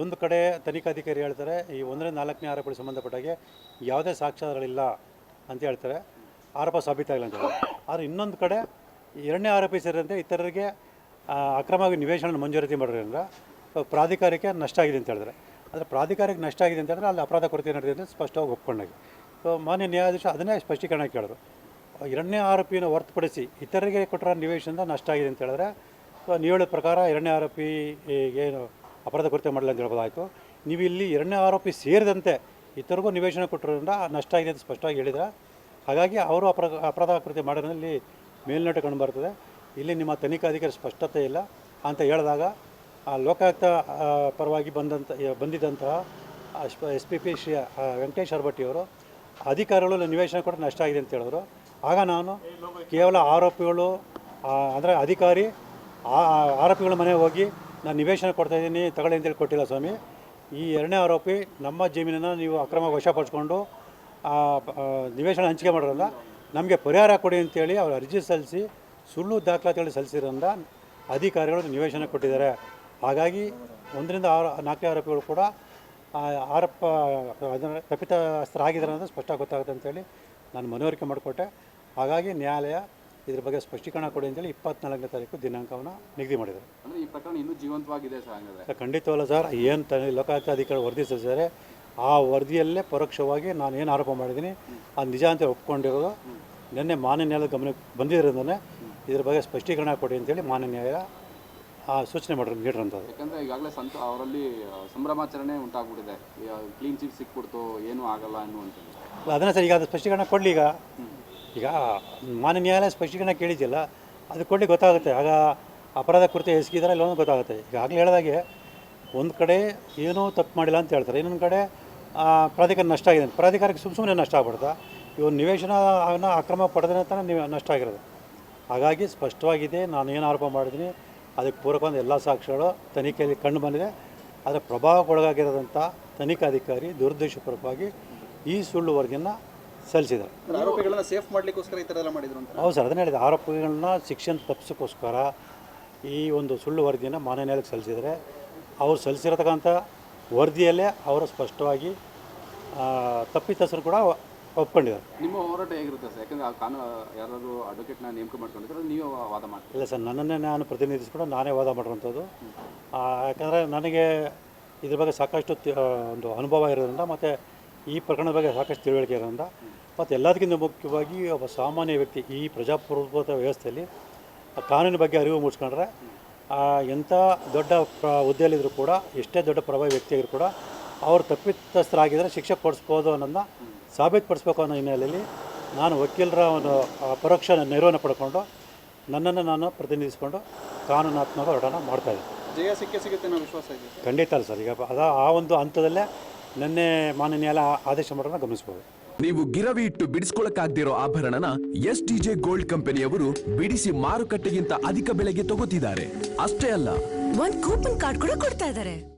ಒಂದು ಕಡೆ ತನಿಖಾಧಿಕಾರಿ ಹೇಳ್ತಾರೆ, ಈ ಒಂದನೇ ನಾಲ್ಕನೇ ಆರೋಪಗಳಿಗೆ ಸಂಬಂಧಪಟ್ಟಾಗೆ ಯಾವುದೇ ಸಾಕ್ಷ್ಯಾಧಾರಗಳಿಲ್ಲ ಅಂತ ಹೇಳ್ತಾರೆ. ಆರೋಪ ಸಾಬೀತಾಗಿಲ್ಲ ಅಂತ ಹೇಳಿ ಆದರೆ ಇನ್ನೊಂದು ಕಡೆ ಎರಡನೇ ಆರೋಪಿ ಸೇರಿದಂತೆ ಇತರರಿಗೆ ಅಕ್ರಮವಾಗಿ ನಿವೇಶನ ಮಂಜೂರಾತಿ ಮಾಡೋದ್ರಿಂದ ಪ್ರಾಧಿಕಾರಕ್ಕೆ ನಷ್ಟ ಆಗಿದೆ ಅಂತ ಹೇಳಿದ್ರೆ ಆದರೆ ಪ್ರಾಧಿಕಾರಕ್ಕೆ ನಷ್ಟ ಆಗಿದೆ ಅಂತ ಹೇಳಿದ್ರೆ ಅಲ್ಲಿ ಅಪರಾಧ ಕೊರತೆ ನಡೆದಿದೆ ಸ್ಪಷ್ಟವಾಗಿ ಒಪ್ಕೊಂಡಾಗಿ. ಸೊ, ಮಾನ್ಯ ನ್ಯಾಯಾಧೀಶ ಅದನ್ನೇ ಸ್ಪಷ್ಟೀಕರಣ ಕೇಳಿದ್ರು. ಎರಡನೇ ಆರೋಪಿಯನ್ನು ಹೊರತುಪಡಿಸಿ ಇತರರಿಗೆ ಕೊಟ್ಟಿರೋ ನಿವೇಶನದ ನಷ್ಟ ಆಗಿದೆ ಅಂತ ಹೇಳಿದ್ರೆ, ಸೊ ನೀವು ಹೇಳಿದ ಪ್ರಕಾರ ಎರಡನೇ ಆರೋಪಿ ಏನು ಅಪರಾಧ ಕೃತ್ಯ ಮಾಡಲ್ಲ ಅಂತ ಹೇಳ್ಬೋದಾಯಿತು. ನೀವು ಇಲ್ಲಿ ಎರಡನೇ ಆರೋಪಿ ಸೇರಿದಂತೆ ಇತರಿಗೂ ನಿವೇಶನ ಕೊಟ್ಟಿರೋದ್ರಿಂದ ನಷ್ಟ ಆಗಿದೆ ಅಂತ ಸ್ಪಷ್ಟವಾಗಿ ಹೇಳಿದ್ರೆ. ಹಾಗಾಗಿ ಅವರು ಅಪರಾಧ ಅಪರಾಧ ಕೃತ್ಯ ಮಾಡೋದ್ರಲ್ಲಿ ಮೇಲ್ನೋಟ ಕಂಡು ಬರ್ತದೆ. ಇಲ್ಲಿ ನಿಮ್ಮ ತನಿಖಾಧಿಕಾರಿ ಸ್ಪಷ್ಟತೆ ಇಲ್ಲ ಅಂತ ಹೇಳಿದಾಗ ಆ ಲೋಕಾಯುಕ್ತ ಪರವಾಗಿ ಬಂದಂಥ ಬಂದಿದ್ದಂತಹ S P P Shri Venkatesh ಅವರು ಅಧಿಕಾರಿಗಳು ನಿವೇಶನ ಕೊಟ್ಟು ನಷ್ಟ ಆಗಿದೆ ಅಂತ ಹೇಳಿದ್ರು. ಆಗ ನಾನು ಕೇವಲ ಆರೋಪಿಗಳು ಅಂದರೆ ಅಧಿಕಾರಿ ಆರೋಪಿಗಳ ಮನೆಗೆ ಹೋಗಿ ನಾನು ನಿವೇಶನ ಕೊಡ್ತಾ ಇದ್ದೀನಿ, ತಗೊಳ್ಳಿ ಅಂತೇಳಿ ಕೊಟ್ಟಿಲ್ಲ ಸ್ವಾಮಿ. ಈ ಎರಡನೇ ಆರೋಪಿ ನಮ್ಮ ಜಮೀನನ್ನು ನೀವು ಅಕ್ರಮ ವಶಪಡಿಸ್ಕೊಂಡು ನಿವೇಶನ ಹಂಚಿಕೆ ಮಾಡಿರಲ್ಲ ನಮಗೆ ಪರಿಹಾರ ಕೊಡಿ ಅಂತೇಳಿ ಅವ್ರು ಅರ್ಜಿ ಸಲ್ಲಿಸಿ, ಸುಳ್ಳು ದಾಖಲಾತಿಗಳು ಸಲ್ಲಿಸಿರೋದ್ರಿಂದ ಅಧಿಕಾರಿಗಳು ನಿವೇಶನ ಕೊಟ್ಟಿದ್ದಾರೆ. ಹಾಗಾಗಿ ಒಂದರಿಂದ ಆರು, ನಾಲ್ಕನೇ ಆರೋಪಿಗಳು ಕೂಡ ಆರೋಪ, ಅದನ್ನು ತಪ್ಪಿತಸ್ಥರಾಗಿದ್ದಾರೆ ಅನ್ನೋದು ಸ್ಪಷ್ಟ ಗೊತ್ತಾಗುತ್ತೆ ಅಂತೇಳಿ ನಾನು ಮನವರಿಕೆ ಮಾಡಿಕೊಟ್ಟೆ. ಹಾಗಾಗಿ ನ್ಯಾಯಾಲಯ ಇದ್ರ ಬಗ್ಗೆ ಸ್ಪಷ್ಟೀಕರಣ ಕೊಡಿ ಅಂತೇಳಿ ಇಪ್ಪತ್ನಾಲ್ಕನೇ ತಾರೀಕು ದಿನಾಂಕವನ್ನು ನಿಗದಿ ಮಾಡಿದ್ದಾರೆ. ಅಂದರೆ ಈ ಪ್ರಕರಣ ಇನ್ನೂ ಜೀವಂತವಾಗಿದೆ ಸರ್ ಹಂಗಾದ್ರೆ? ಸರ್, ಖಂಡಿತವಲ್ಲ ಸರ್ ಏನು ತ ಲೋಕಾಯುಕ್ತ ಅಧಿಕಾರಿ ವರದಿ ಸಲ್ಲಿಸಿದ್ದಾರೆ ಆ ವರದಿಯಲ್ಲೇ ಪರೋಕ್ಷವಾಗಿ ನಾನು ಏನು ಆರೋಪ ಮಾಡಿದ್ದೀನಿ ಅದು ನಿಜ ಅಂತ ಒಪ್ಕೊಂಡಿರೋದು. ನಿನ್ನೆ ಮಾನ್ಯ ನ್ಯಾಯದ ಗಮನಕ್ಕೆ ಬಂದಿರೋದನ್ನೇ ಇದ್ರ ಬಗ್ಗೆ ಸ್ಪಷ್ಟೀಕರಣ ಕೊಡಿ ಅಂತೇಳಿ ಮಾನ್ಯ ನ್ಯಾಯ ಆ ಸೂಚನೆ ಮಾಡಿರೋ ನೀಡಿರೋಂಥದ್ದು ಯಾಕಂದರೆ ಈಗಾಗಲೇ ಸಂತ ಅವರಲ್ಲಿ ಆ, ಸಂಭ್ರಮಾಚರಣೆ ಉಂಟಾಗ್ಬಿಟ್ಟಿದೆ. ಕ್ಲೀನ್ ಚಿಟ್ ಸಿಕ್ಬಿಡ್ತು ಏನೂ ಆಗಲ್ಲ ಅನ್ನುವಂಥದ್ದು. ಅದನ್ನು ಸರ್ ಈಗ ಅದು ಸ್ಪಷ್ಟೀಕರಣ ಕೊಡಲಿ ಈಗ. ಈಗ ಮಾನ್ಯ ನ್ಯಾಯಾಲಯ ಸ್ಪಷ್ಟೀಕರಣ ಕೇಳಿದ್ದಿಲ್ಲ ಅದು ಕೊಡಲಿ ಗೊತ್ತಾಗುತ್ತೆ. ಆಗ ಅಪರಾಧ ಕೃತ್ಯ ಎಸಗಿದಾರೆ ಇಲ್ಲ ಗೊತ್ತಾಗುತ್ತೆ. ಈಗಾಗಲೇ ಹೇಳಿದಾಗೆ ಒಂದು ಕಡೆ ಏನೂ ತಪ್ಪು ಮಾಡಿಲ್ಲ ಅಂತ ಹೇಳ್ತಾರೆ. ಇನ್ನೊಂದು ಕಡೆ ಪ್ರಾಧಿಕಾರ ನಷ್ಟ ಆಗಿದೆ ಪ್ರಾಧಿಕಾರಕ್ಕೆ ಸುಮ್ಮ ಸುಮ್ಮನೆ ನಷ್ಟ ಆಗ್ಬಿಡ್ತಾ ಇವ್ರು ನಿವೇಶನ ಅಕ್ರಮ ಪಡೆದ್ರೆ ಅಂತಾನೆ ನೀವು ನಷ್ಟ ಆಗಿರೋದು. ಹಾಗಾಗಿ ಸ್ಪಷ್ಟವಾಗಿದೆ, ನಾನು ಏನು ಆರೋಪ ಮಾಡಿದ್ದೀನಿ, ಅದಕ್ಕೆ ಪೂರಕವಾದ ಎಲ್ಲ ಸಾಕ್ಷಿಗಳು ತನಿಖೆಯಲ್ಲಿ ಕಂಡು ಬಂದಿದೆ. ಅದರ ಪ್ರಭಾವಕ್ಕೊಳಗಾಗಿರೋದಂಥ ತನಿಖಾಧಿಕಾರಿ ದುರುದ್ದೇಶಪೂರ್ವಕವಾಗಿ ಈ ಸುಳ್ಳು ವರದಿಯನ್ನು ಸಲ್ಲಿಸಿದ್ದಾರೆ ಆರೋಪಿಗಳನ್ನ ಸೇಫ್ ಮಾಡಲಿಕ್ಕೋಸ್ಕರ ಈ ಥರ ಎಲ್ಲ ಮಾಡಿದ್ರು ಅಂತ. ಹೌದು ಸರ್ ಅದನ್ನೇ ಹೇಳಿದೆ. ಆರೋಪಿಗಳನ್ನ ಶಿಕ್ಷಣ ತಪ್ಪಿಸೋಕ್ಕೋಸ್ಕರ ಈ ಒಂದು ಸುಳ್ಳು ವರದಿಯನ್ನು ಮಾನ್ಯ ನ್ಯಾಯಾಲಯಕ್ಕೆ ಸಲ್ಲಿಸಿದರೆ ಅವರು ಸಲ್ಲಿಸಿರತಕ್ಕಂಥ ವರದಿಯಲ್ಲೇ ಅವರು ಸ್ಪಷ್ಟವಾಗಿ ತಪ್ಪಿತಸ್ಥರು ಕೂಡ ಒಪ್ಕೊಂಡಿದ್ದಾರೆ. ನಿಮ್ಮ ಹೋರಾಟ ಹೇಗಿರುತ್ತೆ ಸರ್? ಯಾಕಂದ್ರೆ ಕಾನೂನು ಯಾರಾದರೂ ಅಡ್ವೊಕೇಟ್ನ ನೇಮಕ ಮಾಡ್ಕೊಂಡಿದ್ರೆ ನೀವು ವಾದ ಮಾಡಿ ಇಲ್ಲ ಸರ್ ನನ್ನನ್ನೇ ನಾನು ಪ್ರತಿನಿಧಿಸ್ಕೊಂಡು ನಾನೇ ವಾದ ಮಾಡಿರುವಂಥದ್ದು. ಯಾಕಂದರೆ ನನಗೆ ಇದ್ರ ಬಗ್ಗೆ ಸಾಕಷ್ಟು ಒಂದು ಅನುಭವ ಇರೋದ್ರಿಂದ ಮತ್ತು ಈ ಪ್ರಕರಣದ ಬಗ್ಗೆ ಸಾಕಷ್ಟು ತಿಳುವಳಿಕೆ ಇರೋದ್ರಿಂದ ಮತ್ತು ಎಲ್ಲದಕ್ಕಿಂತ ಮುಖ್ಯವಾಗಿ ಒಬ್ಬ ಸಾಮಾನ್ಯ ವ್ಯಕ್ತಿ ಈ ಪ್ರಜಾಪ್ರಭುತ್ವ ವ್ಯವಸ್ಥೆಯಲ್ಲಿ ಆ ಕಾನೂನಿನ ಬಗ್ಗೆ ಅರಿವು ಮೂಡಿಸ್ಕೊಂಡ್ರೆ ಆ, ಎಂಥ ದೊಡ್ಡ ಪ್ರ ಹುದ್ದೆಯಲ್ಲಿದ್ದರೂ ಕೂಡ ಎಷ್ಟೇ ದೊಡ್ಡ ಪ್ರಭಾವಿ ವ್ಯಕ್ತಿ ಆಗಿದ್ರು ಕೂಡ ಅವರು ತಪ್ಪಿತಸ್ಥರಾಗಿದ್ದರೆ ಶಿಕ್ಷೆ ಕೊಡಿಸ್ಬೋದು ಅನ್ನೋದನ್ನ ಸಾಬೀತುಪಡಿಸ್ಬೇಕು ಅನ್ನೋ ಹಿನ್ನೆಲೆಯಲ್ಲಿ ನಾನು ವಕೀಲರ ಒಂದು ಪರೋಕ್ಷ ನೆರವನ್ನು ಪಡ್ಕೊಂಡು ನನ್ನನ್ನು ನಾನು ಪ್ರತಿನಿಧಿಸಿಕೊಂಡು ಕಾನೂನಾತ್ಮಕ ಹೋರಾಟನ ಮಾಡ್ತಾಯಿದ್ದೆ ಜಯ ಸಿಕ್ಕೇ ಸಿಗುತ್ತೆ ಅನ್ನೋ ವಿಶ್ವಾಸ ಇದೆ. ಖಂಡಿತ ಅಲ್ಲ ಸರ್. ಈಗ ಅದ ಆ ಒಂದು ಹಂತದಲ್ಲೇ ನಿನ್ನೆ ಮಾನನೀಯ ಆದೇಶ ಮಾಡೋದನ್ನ ಗಮನಿಸಬಹುದು ನೀವು ಗಿರವಿ ಇಟ್ಟು ಬಿಡಿಸ್ಕೊಳಕ್ಕಾಗ್ದಿರೋ ಆಭರಣನ ಎಸ್ ಟಿಜೆ ಗೋಲ್ಡ್ ಕಂಪನಿಯವರು ಬಿಡಿಸಿ ಮಾರುಕಟ್ಟೆಗಿಂತ ಅಧಿಕ ಬೆಲೆಗೆ ತಗೋತಿದ್ದಾರೆ. ಅಷ್ಟೇ ಅಲ್ಲ. ಒಂದ್ ಕೂಪನ್ ಕಾರ್ಡ್ ಕೂಡ ಕೊಡ್ತಾ ಇದಾರೆ.